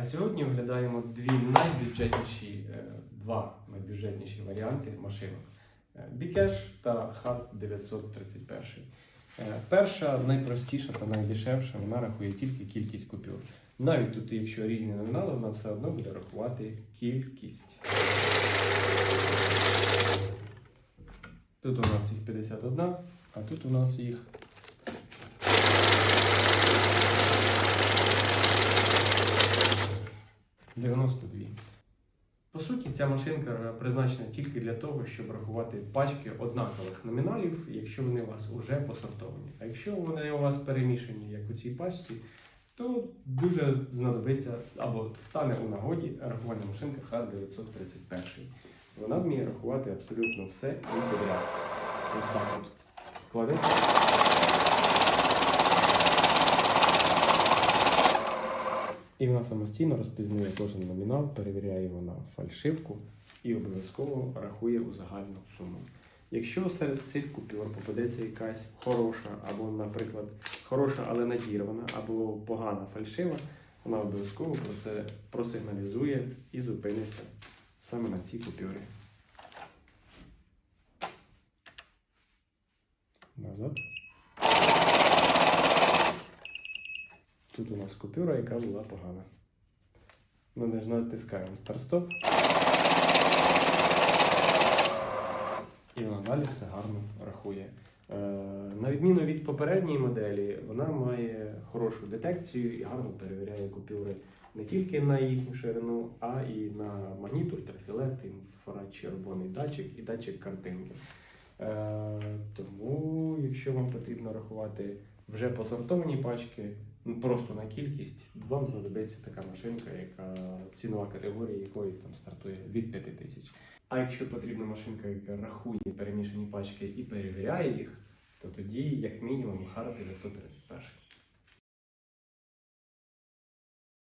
А сьогодні оглядаємо дві найбюджетніші, е, два найбюджетніші варіанти машинок: Bcash та Hard 931. Е, Перша найпростіша та найдешевша, вона рахує тільки кількість купюр. Навіть тут, якщо різні номінали, вона все одно буде рахувати кількість. Тут у нас їх 51, а тут у нас їх – 92. По суті, ця машинка призначена тільки для того, щоб рахувати пачки однакових номіналів, якщо вони у вас вже посортовані. А якщо вони у вас перемішані, як у цій пачці, то дуже знадобиться або стане у нагоді рахування машинки Х931. Вона вміє рахувати абсолютно все і підряд. Ось так от кладете. І вона самостійно розпізнає кожен номінал, перевіряє його на фальшивку і обов'язково рахує у загальну суму. Якщо серед цих купюр попадеться якась хороша, або, наприклад, хороша, але надірвана, або погана фальшива, вона обов'язково про це просигналізує і зупиниться саме на цій купюрі. Назад. Тут у нас купюра, яка була погана. Ми ж натискаємо старт-стоп. І вона далі все гарно рахує. Е, На відміну від попередньої моделі, вона має хорошу детекцію і гарно перевіряє купюри не тільки на їхню ширину, а і на магніт, ультрафіолет, інфрачервоний датчик і датчик картинки. Е, Тому, якщо вам потрібно рахувати вже посортовані пачки, просто на кількість, вам знадобиться така машинка, яка цінова категорія якої там стартує від 5 тисяч. А якщо потрібна машинка, яка рахує перемішані пачки і перевіряє їх, то тоді, як мінімум, Хара 931.